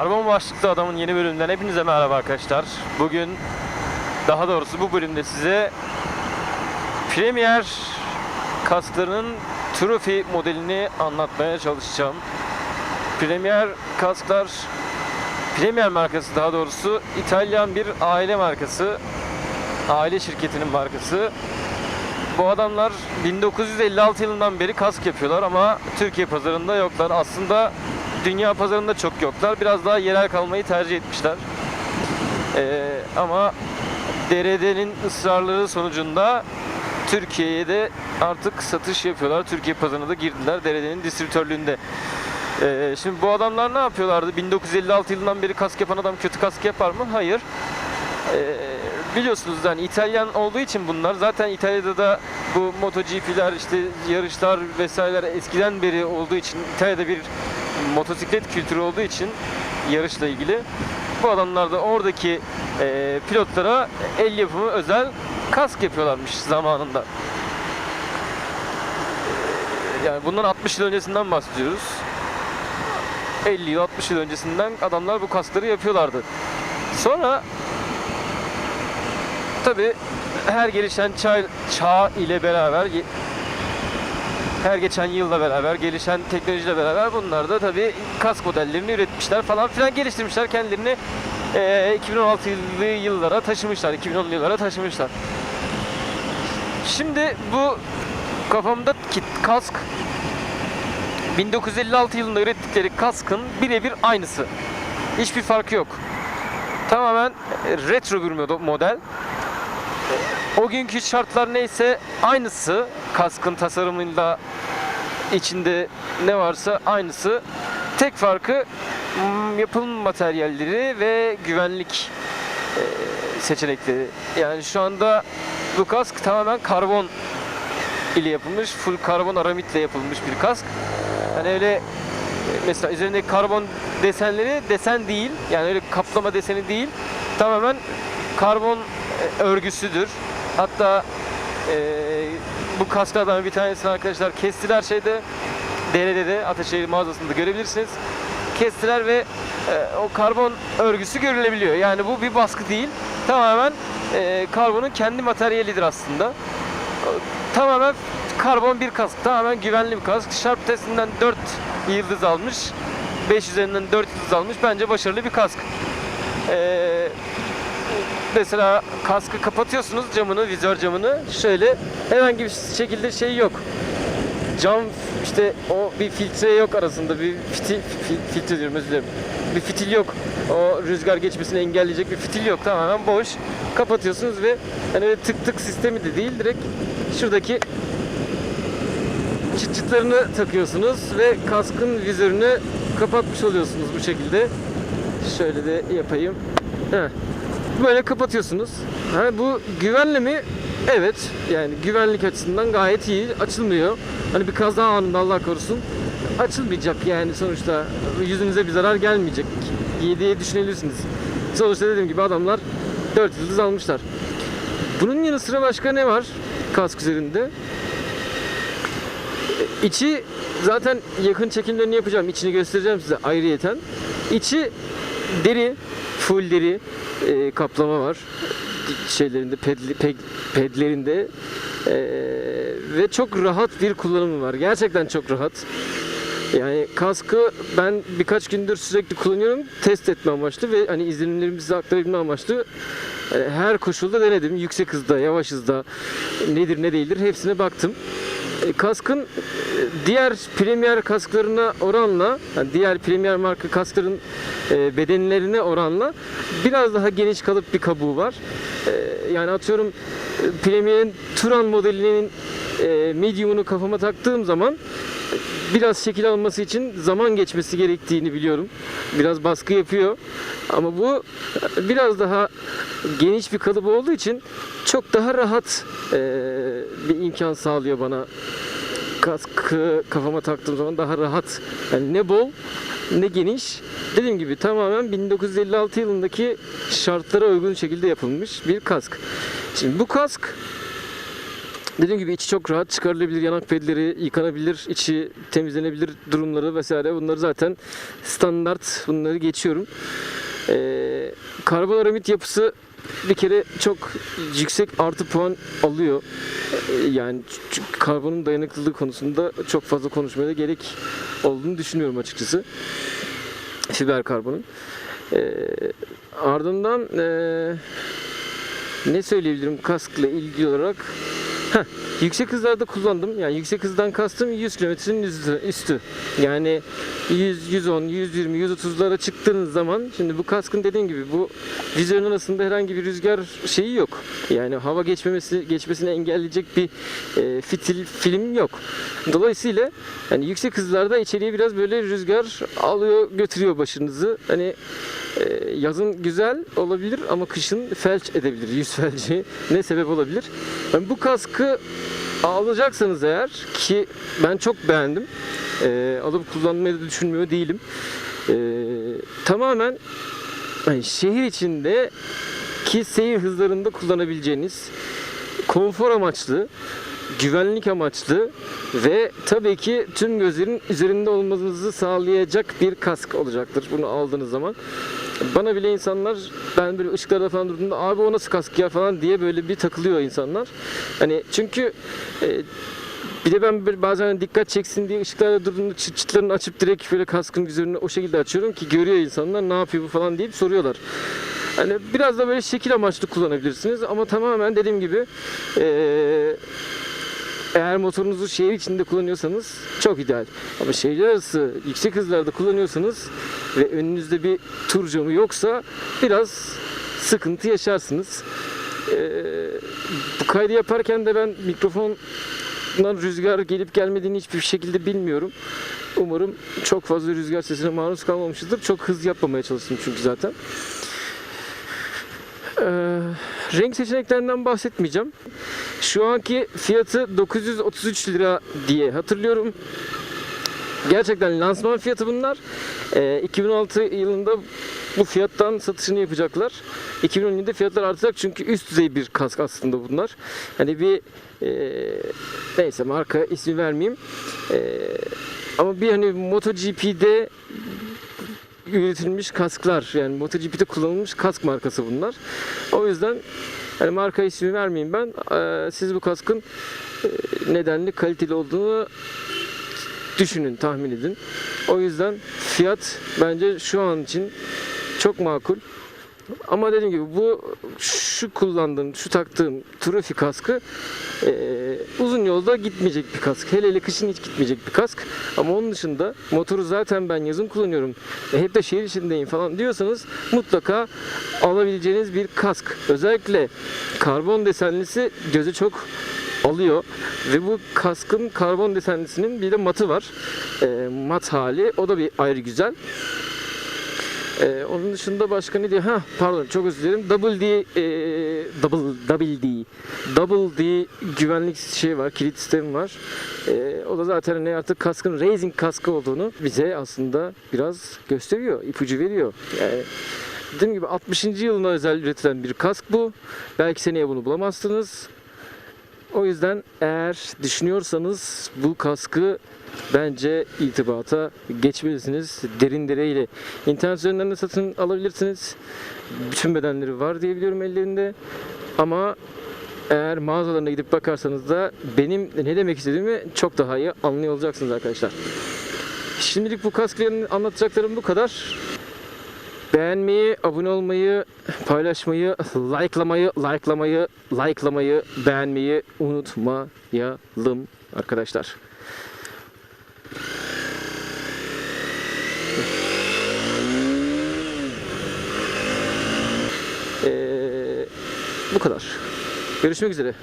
Karbon başlıklı adamın yeni bölümünden hepinize merhaba arkadaşlar. Bugün daha doğrusu bu bölümde size Premier kasklarının Trophy modelini anlatmaya çalışacağım. Premier kasklar Premier markası daha doğrusu İtalyan bir aile markası. Aile şirketinin markası. Bu adamlar 1956 yılından beri kask yapıyorlar ama Türkiye pazarında yoklar. Aslında dünya pazarında çok yoklar. Biraz daha yerel kalmayı tercih etmişler. Ee, ama DRD'nin ısrarları sonucunda Türkiye'ye de artık satış yapıyorlar. Türkiye pazarına da girdiler DRD'nin distribütörlüğünde. Ee, şimdi bu adamlar ne yapıyorlardı? 1956 yılından beri kask yapan adam kötü kask yapar mı? Hayır. Ee, biliyorsunuz yani İtalyan olduğu için bunlar zaten İtalya'da da bu MotoGP'ler işte yarışlar vesaireler eskiden beri olduğu için İtalya'da bir motosiklet kültürü olduğu için yarışla ilgili bu adamlar da oradaki e, pilotlara el yapımı özel kask yapıyorlarmış zamanında. Ee, Yani bundan 60 yıl öncesinden bahsediyoruz. 50 yıl 60 yıl öncesinden adamlar bu kaskları yapıyorlardı. Sonra tabi her gelişen çağ, çağ ile beraber her geçen yılla beraber gelişen teknolojiyle beraber bunlar da tabi kask modellerini üretmişler falan filan geliştirmişler kendilerini eee 2016'lı yıllara taşımışlar 2010'lu yıllara taşımışlar. Şimdi bu kafamdaki kask 1956 yılında ürettikleri kaskın birebir aynısı. Hiçbir farkı yok. Tamamen e, retro bir model. O günkü şartlar neyse aynısı. Kaskın tasarımıyla içinde ne varsa aynısı. Tek farkı mm, yapım materyalleri ve güvenlik e, seçenekleri. Yani şu anda bu kask tamamen karbon ile yapılmış, full karbon aramitle yapılmış bir kask. Hani öyle e, mesela üzerindeki karbon desenleri desen değil. Yani öyle kaplama deseni değil. Tamamen karbon e, örgüsüdür. Hatta e, bu kasklardan bir tanesini arkadaşlar kestiler şeyde DRD'de Ataşehir mağazasında görebilirsiniz. Kestiler ve e, o karbon örgüsü görülebiliyor. Yani bu bir baskı değil. Tamamen e, karbonun kendi materyalidir aslında. Tamamen karbon bir kask. Tamamen güvenli bir kask. Sharp testinden 4 yıldız almış. 5 üzerinden 4 yıldız almış. Bence başarılı bir kask. Ee, mesela kaskı kapatıyorsunuz camını, vizör camını. Şöyle herhangi bir şekilde şey yok. Cam işte o bir filtre yok arasında bir fitil, fil- filtre diyorum özür dilerim. Bir fitil yok. O rüzgar geçmesini engelleyecek bir fitil yok. Tamamen boş. Kapatıyorsunuz ve hani öyle tık tık sistemi de değil direkt şuradaki çıt çıtlarını takıyorsunuz ve kaskın vizörünü kapatmış oluyorsunuz bu şekilde. Şöyle de yapayım. Heh. Böyle kapatıyorsunuz. Ha, bu güvenli mi? Evet. Yani güvenlik açısından gayet iyi. Açılmıyor. Hani bir kaza anında Allah korusun açılmayacak yani sonuçta yüzünüze bir zarar gelmeyecek diye düşünebilirsiniz. Sonuçta dediğim gibi adamlar 4 yıldız almışlar. Bunun yanı sıra başka ne var kask üzerinde? İçi zaten yakın çekimlerini yapacağım. İçini göstereceğim size ayrıyeten. İçi deri, full e, kaplama var. Şeylerinde, pedli, peg, pedlerinde E, ve çok rahat bir kullanımı var. Gerçekten çok rahat. Yani kaskı ben birkaç gündür sürekli kullanıyorum. Test etme amaçlı ve hani izlenimlerimi size aktarabilme amaçlı e, her koşulda denedim. Yüksek hızda, yavaş hızda nedir ne değildir hepsine baktım. Kaskın e, diğer premier kasklarına oranla, yani diğer premier marka kaskların e, bedenlerine oranla biraz daha geniş kalıp bir kabuğu var. E, yani atıyorum Premier'in Turan modelinin medium'unu kafama taktığım zaman biraz şekil alması için zaman geçmesi gerektiğini biliyorum. Biraz baskı yapıyor. Ama bu biraz daha geniş bir kalıbı olduğu için çok daha rahat e, bir imkan sağlıyor bana. Kaskı kafama taktığım zaman daha rahat. Yani ne bol ne geniş. Dediğim gibi tamamen 1956 yılındaki şartlara uygun şekilde yapılmış bir kask. Şimdi bu kask Dediğim gibi içi çok rahat çıkarılabilir, yanak pedleri yıkanabilir, içi temizlenebilir durumları vesaire. Bunları zaten standart bunları geçiyorum. Ee, karbon aramit yapısı bir kere çok yüksek artı puan alıyor. Ee, Yani karbonun dayanıklılığı konusunda çok fazla konuşmaya da gerek olduğunu düşünüyorum açıkçası. Fiber karbonun. Ee, ardından ee, ne söyleyebilirim kaskla ilgili olarak? Yüksek hızlarda kullandım. Yani yüksek hızdan kastım 100 kilometrenin üstü. Yani 100, 110, 120, 130'lara çıktığınız zaman şimdi bu kaskın dediğim gibi bu vizörün arasında herhangi bir rüzgar şeyi yok. Yani hava geçmemesi geçmesini engelleyecek bir e, fitil film yok. Dolayısıyla yani yüksek hızlarda içeriye biraz böyle rüzgar alıyor götürüyor başınızı. Hani yazın güzel olabilir ama kışın felç edebilir. Yüz felci ne sebep olabilir? Yani bu kaskı alacaksanız eğer ki ben çok beğendim. E, alıp kullanmayı da düşünmüyor değilim. E, tamamen hani şehir içinde ki seyir hızlarında kullanabileceğiniz konfor amaçlı, güvenlik amaçlı ve tabii ki tüm gözlerin üzerinde olmanızı sağlayacak bir kask olacaktır bunu aldığınız zaman. Bana bile insanlar ben böyle ışıklarda falan durduğumda abi o nasıl kask ya falan diye böyle bir takılıyor insanlar. Hani çünkü e, bir de ben böyle bazen dikkat çeksin diye ışıklarda durduğumda çıt çıtlarını açıp direkt böyle kaskın üzerine o şekilde açıyorum ki görüyor insanlar ne yapıyor bu falan deyip soruyorlar. Hani biraz da böyle şekil amaçlı kullanabilirsiniz ama tamamen dediğim gibi eee, eğer motorunuzu şehir içinde kullanıyorsanız çok ideal. Ama şehirler arası yüksek hızlarda kullanıyorsanız ve önünüzde bir tur camı yoksa biraz sıkıntı yaşarsınız. Eee, bu kaydı yaparken de ben mikrofondan rüzgar gelip gelmediğini hiçbir şekilde bilmiyorum. Umarım çok fazla rüzgar sesine maruz kalmamışızdır. Çok hız yapmamaya çalıştım çünkü zaten. Ee, renk seçeneklerinden bahsetmeyeceğim. Şu anki fiyatı 933 lira diye hatırlıyorum. Gerçekten lansman fiyatı bunlar. Ee, 2016 yılında bu fiyattan satışını yapacaklar. 2017'de fiyatlar artacak çünkü üst düzey bir kask aslında bunlar. Hani bir e, neyse marka ismi vermeyeyim. E, ama bir hani MotoGP'de üretilmiş kasklar yani MotoGP'de kullanılmış kask markası bunlar. O yüzden hani marka ismi vermeyeyim ben. Ee, siz bu kaskın e, nedenli kaliteli olduğunu düşünün, tahmin edin. O yüzden fiyat bence şu an için çok makul. Ama dediğim gibi bu şu kullandığım, şu taktığım Trophy kaskı e, uzun yolda gitmeyecek bir kask. Hele hele kışın hiç gitmeyecek bir kask. Ama onun dışında motoru zaten ben yazın kullanıyorum. E, hep de şehir içindeyim falan diyorsanız mutlaka alabileceğiniz bir kask. Özellikle karbon desenlisi göze çok alıyor ve bu kaskın karbon desenlisinin bir de matı var. E, mat hali o da bir ayrı güzel. Ee, onun dışında başka ne diyor? Ha pardon çok özür dilerim. Double D e, double double D double D güvenlik şey var, kilit sistemi var. Ee, o da zaten ne artık kaskın racing kaskı olduğunu bize aslında biraz gösteriyor, ipucu veriyor. Yani dediğim gibi 60. yılına özel üretilen bir kask bu. Belki seneye bunu bulamazsınız. O yüzden eğer düşünüyorsanız bu kaskı bence itibata geçmelisiniz. Derin dereyle. İnternet üzerinden de satın alabilirsiniz. Bütün bedenleri var diye biliyorum ellerinde. Ama eğer mağazalarına gidip bakarsanız da benim ne demek istediğimi çok daha iyi anlıyor olacaksınız arkadaşlar. Şimdilik bu kaskların anlatacaklarım bu kadar. Beğenmeyi, abone olmayı, paylaşmayı, likelamayı, likelamayı, likelamayı, beğenmeyi unutmayalım arkadaşlar. Ee, bu kadar. Görüşmek üzere.